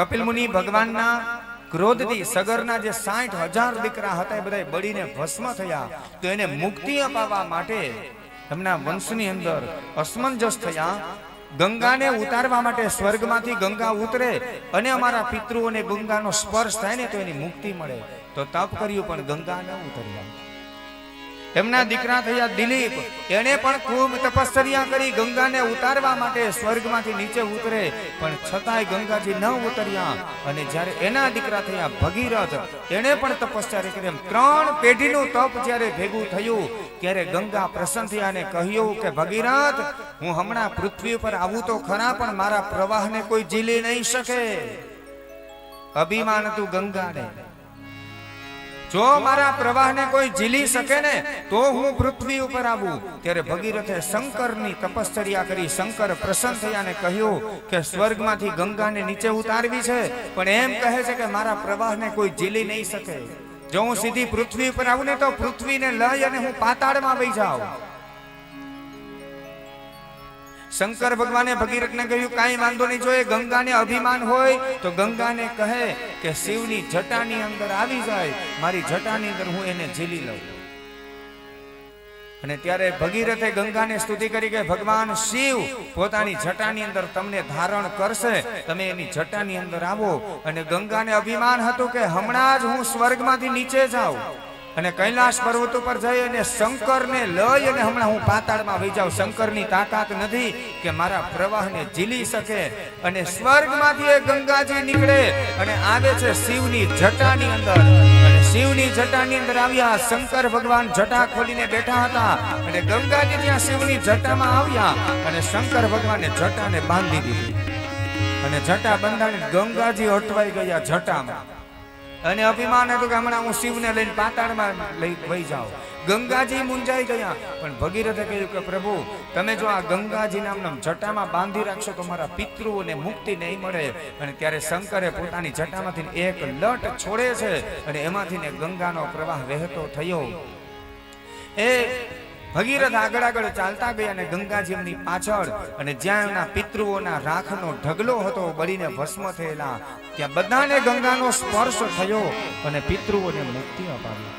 કપિલ મુનિ ભગવાનના ક્રોધથી સગરના જે સાઠ હજાર દીકરા હતા એ બધા બળીને ભસ્મ થયા. તો એને મુક્તિ અપાવવા માટે એમના વંશની અંદર અસમંજસ થયા. ગંગાને ઉતારવા માટે સ્વર્ગમાંથી ગંગા ઉતરે અને અમારા પિતૃઓને ગંગાનો સ્પર્શ થાય ને તો એની મુક્તિ મળે. તો તપ કર્યું પણ ગંગા ન ઉતર્યા. એમના દીકરા થયા દિલીપ. એને પણ ખૂબ તપશ્ચર્યા કરી ગંગાને ઉતારવા માટે સ્વર્ગમાંથી નીચે ઉતરે. પણ છતાંય ગંગાજી ન ઉતર્યા. અને જ્યારે એના દીકરા થયા ભગીરથ એને પણ તપશ્ચર્યા કરી ત્રણ પેઢીનું તપ જ્યારે ભેગું થયું, ત્યારે ગંગા પ્રસન્ન થયા અને કહ્યું કે, ભગીરથ, હું હમણાં પૃથ્વી પર આવું તો ખરા, પણ મારા પ્રવાહને કોઈ ઝીલી નહીં શકે. અભિમાન હતું ગંગાને. જો મારા પ્રવાહને કોઈ ઝીલી શકે ને, તો હું પૃથ્વી ઉપર આવું. ત્યારે ભગીરથે શંકરની તપશ્ચર્યા કરી શંકર પ્રસન્ન થયા ને કહ્યું કે સ્વર્ગમાંથી ગંગાને નીચે ઉતારવી છે, પણ એમ કહે છે કે મારા પ્રવાહને કોઈ ઝીલી નહીં શકે. જો હું સીધી પૃથ્વી ઉપર આવું ને, તો પૃથ્વીને લઈ અને હું પાતાળમાં વહી જાઉં. શંકર ભગવાને ભગીરથને કહ્યું, કાંઈ વાંધો નહીં, જો એ ગંગાને અભિમાન હોય, તો ગંગાને કહે કે શિવની જટાની અંદર આવી જાય, મારી જટાની અંદર હું એને ઝીલી લઉં. અને ત્યારે ભગીરથે ગંગાને સ્તુતિ કરી કે, ભગવાન શિવ પોતાની જટાની અંદર તમને ધારણ કરશે, તમે એની જટાની અંદર આવો. અને ગંગાને અભિમાન હતું કે, હમણાં જ હું સ્વર્ગમાંથી નીચે જાઉં. અને કૈલાસ પર્વત ઉપર જઈ અને શંકરને લઈ અને હમણાં હું પાતાળમાં વહી જાઉં. શંકરની તાકાત નથી કે મારા પ્રવાહને ઝીલી શકે અને સ્વર્ગમાંથી એ ગંગાજી નીકળે અને આવે છે શિવની જટાની અંદર. અને શિવની જટાની અંદર આવ્યા, શંકર ભગવાન જટા ખોલીને બેઠા હતા અને ગંગાજી ત્યાં શિવની જટામાં આવ્યા અને શંકર ભગવાને જટાને બાંધી દીધી. અને જટા બંધાણી ગંગાજી અટવાઈ ગયા જટામાં. અને અભિમાન હતું કે હમણાં હું શિવને લઈને પાતાળમાં લઈ વહી જાઉં. ગંગાજી મુંજાઈ ગયા. પણ ભગીરથે કહ્યું કે પ્રભુ, તમે જો આ ગંગાજી નામના જટામાં બાંધી રાખશો તો મારા પિતૃઓને મુક્તિ નહીં મળે. અને ત્યારે શંકરે પોતાની જટામાંથી એક લટ છોડે છે અને એમાંથી ને ગંગાનો પ્રવાહ વહેતો થયો. એ ભગીરથ આગળ આગળ ચાલતા ગયા અને ગંગાજી પાછળ અને જ્યાં એમના પિતૃઓના રાખનો ઢગલો હતો, બળીને ભસ્મ થયેલા, ત્યાં બધાને ગંગાનો સ્પર્શ થયો અને પિતૃઓને મુક્તિ અપાવી.